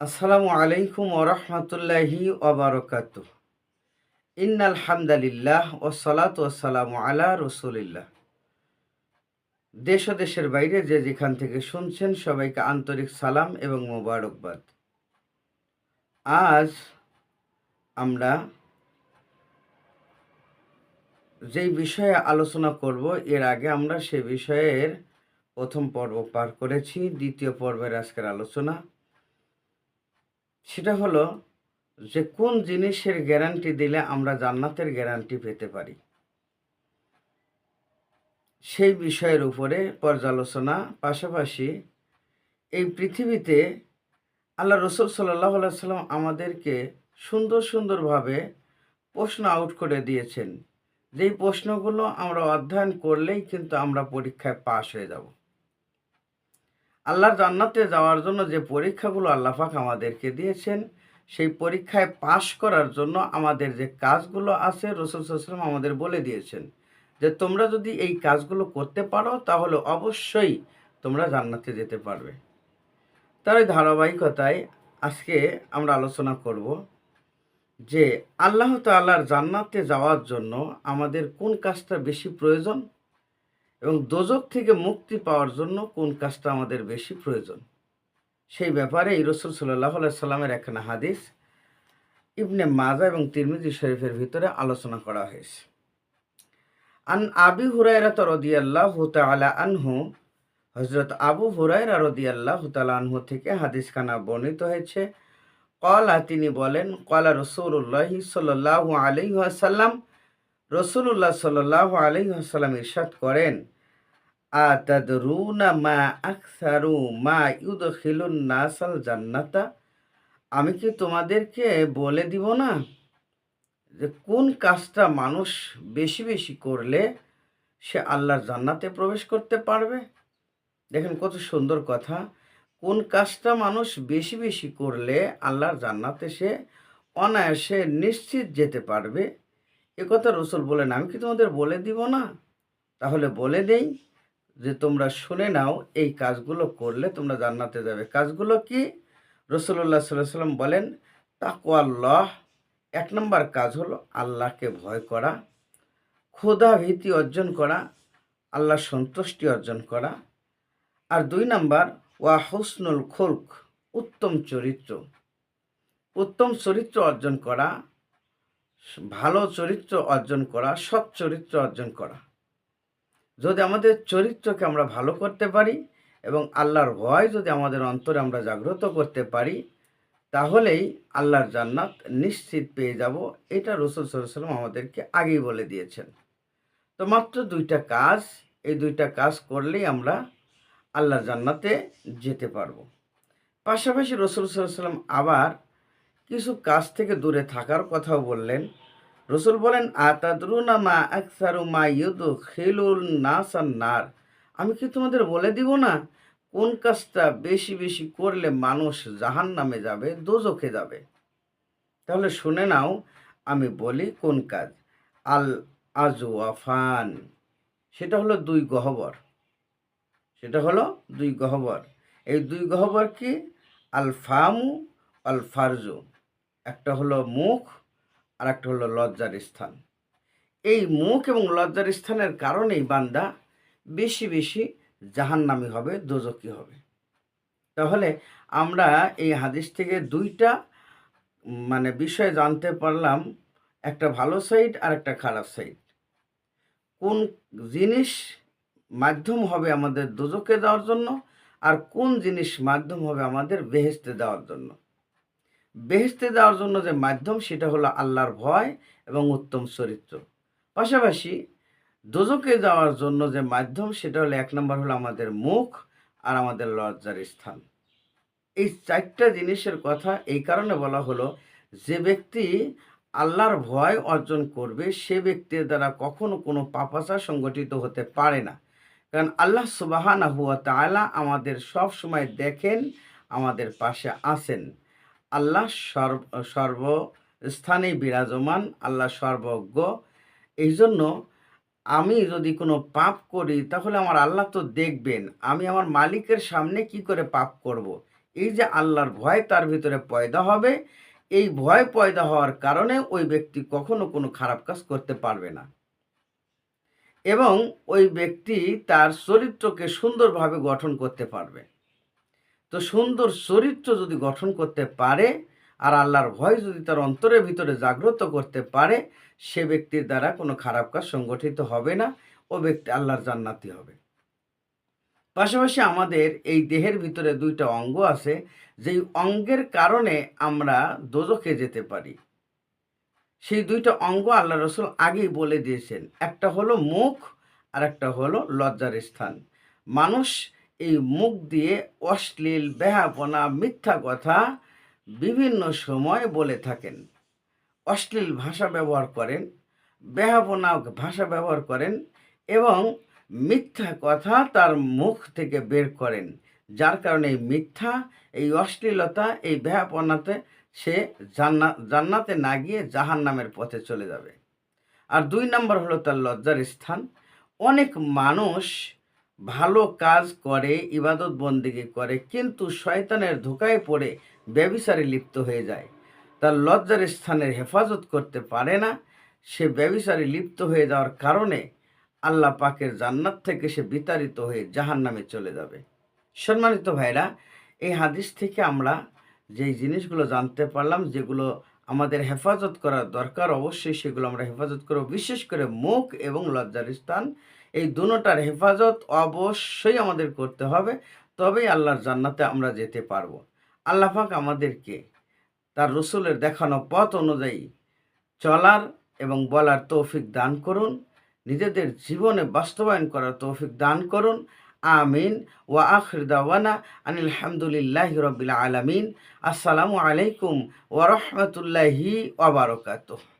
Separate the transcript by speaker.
Speaker 1: আসসালামু আলাইকুম ওরহমতুল্লাহি ওবরকাত ইন্নাল হামদালিল্লাহ ও সালাত ওসালামু আলা রসুলিল্লাহ। দেশ ও দেশের বাইরে যে যেখান থেকে শুনছেন সবাইকে আন্তরিক সালাম এবং মোবারকবাদ। আজ আমরা যেই বিষয়ে আলোচনা করব, এর আগে আমরা সে বিষয়ের প্রথম পর্ব পার করেছি। দ্বিতীয় পর্বের আজকের আলোচনা সেটা হলো যে কোন জিনিসের গ্যারান্টি দিলে আমরা জান্নাতের গ্যারান্টি পেতে পারি? সেই বিষয়ের উপরে পর্যালোচনা, পাশাপাশি এই পৃথিবীতে আল্লাহ রসুল সাল্লাহ সাল্লাম আমাদেরকে সুন্দর সুন্দরভাবে প্রশ্ন আউট করে দিয়েছেন। যেই প্রশ্নগুলো আমরা অধ্যয়ন করলেই কিন্তু আমরা পরীক্ষায় পাশ হয়ে যাব। আল্লাহর জান্নাতে যাওয়ার জন্য যে পরীক্ষাগুলো আল্লাহাক আমাদেরকে দিয়েছেন, সেই পরীক্ষায় পাশ করার জন্য আমাদের যে কাজগুলো আছে, রসুল সাল্লাম আমাদের বলে দিয়েছেন যে তোমরা যদি এই কাজগুলো করতে পারো, তাহলে অবশ্যই তোমরা জান্নাতে যেতে পারবে। তার ওই ধারাবাহিকতায় আজকে আমরা আলোচনা করব যে আল্লাহ তাল্লাহর জান্নাতে যাওয়ার জন্য আমাদের কোন কাজটা বেশি প্রয়োজন? এবং দোজক থেকে মুক্তি পাওয়ার জন্য কোন কাজটা আমাদের বেশি প্রয়োজন? সেই ব্যাপারে এই রসুল সাল্লাহ সাল্লামের একখানা হাদিস ইবনে মাজা এবং তিরমিজি শরীফের ভিতরে আলোচনা করা হয়েছে। আন আবি হুরায়রা রদিয়াল্লাহ তালা আনহু হজরত আবু হুরায়রা রদিয়াল্লাহ তালা আনহু থেকে হাদিস খানা বর্ণিত হয়েছে। কলা তিনি বলেন কলা রসুল্লাহ সাল্লাহ আলহাসাল্লাম রসুল্লাহ সাল্লাহ আলহাসাল্লাম ইরশাদ করেন মা মা নাসাল জান্নাতা? আমি কি তোমাদেরকে বলে দিব না যে কোন কাজটা মানুষ বেশি বেশি করলে সে আল্লাহর জান্নাতে প্রবেশ করতে পারবে? দেখেন কত সুন্দর কথা। কোন কাজটা মানুষ বেশি বেশি করলে আল্লাহর জান্নাতে সে অনায়াসে নিশ্চিত যেতে পারবে? এ কথা রসুল বলেন, আমি কি তোমাদের বলে দিব না? তাহলে বলে দেই যে তোমরা শুনে নাও, এই কাজগুলো করলে তোমরা জান্নাতে যাবে। কাজগুলো কি? রসুল্লাহ সাল্লাহ সাল্লাম বলেন, তাকওয়াল্লাহ, এক নম্বর কাজ হলো আল্লাহকে ভয় করা, ক্ষুধা ভীতি অর্জন করা আল্লাহ সন্তুষ্টি অর্জন করা। আর দুই নাম্বার, ওয়া হুসনুল খুলক, উত্তম চরিত্র। উত্তম চরিত্র অর্জন করা ভালো চরিত্র অর্জন করা, সৎ চরিত্র অর্জন করা। যদি আমাদের চরিত্রকে আমরা ভালো করতে পারি এবং আল্লাহর ভয় যদি আমাদের অন্তরে আমরা জাগ্রত করতে পারি, তাহলেই আল্লাহর জান্নাত নিশ্চিত পেয়ে যাব। এটা রসুল সাল্লাম আমাদেরকে আগেই বলে দিয়েছেন। তো মাত্র দুইটা কাজ, এই দুইটা কাজ করলেই আমরা আল্লাহর জান্নাতে যেতে পারব। পাশাপাশি রসুল সাল্লাম আবার কিছু কাজ থেকে দূরে থাকার কথাও বললেন। রসুল বলেন, আতাদরুনা মা আকসারু মা ইউদু খিলুল নাসান নার? আমি কি তোমাদের বলে দিব না? কোন কাজটা বেশি বেশি করলে মানুষ জাহান নামে যাবে, দোজখে যাবে? তাহলে শুনে নাও, আমি বলি কোন কাজ? আল আজওয়াফান। সেটা হলো দুই গহবর। সেটা হলো দুই গহবর। এই দুই গহবর কি? আল ফামু, আল ফারজু। একটা হলো মুখ আর একটা হলো লজ্জার স্থান। এই মুখ এবং লজ্জার স্থানের কারণেই বান্দা বেশি বেশি জাহান্নামি হবে দোজকি হবে। তাহলে আমরা এই হাদিস থেকে দুইটা মানে বিষয় জানতে পারলাম, একটা ভালো সাইড আর একটা খারাপ সাইড। কোন জিনিস মাধ্যম হবে আমাদের দোজকে দেওয়ার জন্য আর কোন জিনিস মাধ্যম হবে আমাদের বেহেস্তে দেওয়ার জন্য? বেহেস্তে দেওয়ার জন্য যে মাধ্যম, সেটা হলো আল্লাহর ভয় এবং উত্তম চরিত্র। পাশাপাশি দোজকে যাওয়ার জন্য যে মাধ্যম, সেটা হলো এক নম্বর হলো আমাদের মুখ আর আমাদের লজ্জার স্থান। এই চারটা জিনিসের কথা এই কারণে বলা হলো, যে ব্যক্তি আল্লাহর ভয় অর্জন করবে, সে ব্যক্তির দ্বারা কখনো কোনো পাপাচা সংগঠিত হতে পারে না। কারণ আল্লাহ সুবাহানা হুয়া তালা আমাদের সব সময় দেখেন, আমাদের পাশে আসেন আল্লাহ সর্ব সর্বস্থানেই বিরাজমান, আল্লাহ সর্বজ্ঞ। এই জন্য আমি যদি কোনো পাপ করি, তাহলে আমার আল্লাহ তো দেখবেন। আমি আমার মালিকের সামনে কি করে পাপ করব। এই যে আল্লাহর ভয় তার ভিতরে পয়দা হবে, এই ভয় পয়দা হওয়ার কারণে ওই ব্যক্তি কখনো কোনো খারাপ কাজ করতে পারবে না। এবং ওই ব্যক্তি তার চরিত্রকে সুন্দরভাবে গঠন করতে পারবে। তো সুন্দর চরিত্র যদি গঠন করতে পারে আর আল্লাহর ভয় যদি তার অন্তরের ভিতরে জাগ্রত করতে পারে, সে ব্যক্তির দ্বারা কোনো খারাপ কাজ সংগঠিত হবে না, ও ব্যক্তি আল্লাহর জান্নাতি হবে। পাশাপাশি আমাদের এই দেহের ভিতরে দুইটা অঙ্গ আছে, যেই অঙ্গের কারণে আমরা দোজখে যেতে পারি। সেই দুইটা অঙ্গ আল্লাহ রসুল আগেই বলে দিয়েছেন, একটা হলো মুখ আর একটা হলো লজ্জার স্থান। মানুষ এই মুখ দিয়ে অশ্লীল বেহাপনা মিথ্যা কথা বিভিন্ন সময় বলে থাকেন। অশ্লীল ভাষা ব্যবহার করেন বেহাপনা ভাষা ব্যবহার করেন এবং মিথ্যা কথা তার মুখ থেকে বের করেন, যার কারণে এই মিথ্যা, এই অশ্লীলতা, এই বেহাপনাতে সে জান্নাত জান্নাতে না গিয়ে জাহান নামের পথে চলে যাবে। আর দুই নম্বর হলো তার লজ্জার স্থান। অনেক মানুষ ভালো কাজ করে, ইবাদত বন্দিগি করে, কিন্তু শয়তানের ধোকায় পড়ে ব্যবিচারে লিপ্ত হয়ে যায়। তার লজ্জার স্থানের হেফাজত করতে পারে না, সে ব্যবিচারে লিপ্ত হয়ে যাওয়ার কারণে আল্লাহ পাকের জান্নাত থেকে সে বিতাড়িত হয়ে জাহান নামে চলে যাবে। সম্মানিত ভাইরা, এই হাদিস থেকে আমরা যেই জিনিসগুলো জানতে পারলাম, যেগুলো আমাদের হেফাজত করার দরকার, অবশ্যই সেগুলো আমরা হেফাজত করব, বিশেষ করে মুখ এবং লজ্জার স্থান। এই দুটার হেফাজত অবশ্যই আমাদের করতে হবে। তবেই আল্লাহর জান্নাতে আমরা যেতে পারব। আল্লাহ পাক আমাদেরকে তার রসুলের দেখানো পথ অনুযায়ী চলার এবং বলার তৌফিক দান করুন। নিজেদের জীবনে বাস্তবায়ন করার তৌফিক দান করুন। আমিন। ওয়া আখির দাওয়ানা আনিল রাব্বিল আলামিন। আসসালামু আলাইকুম ওয়া রাহমাতুল্লাহি ওয়া বারাকাতুহু।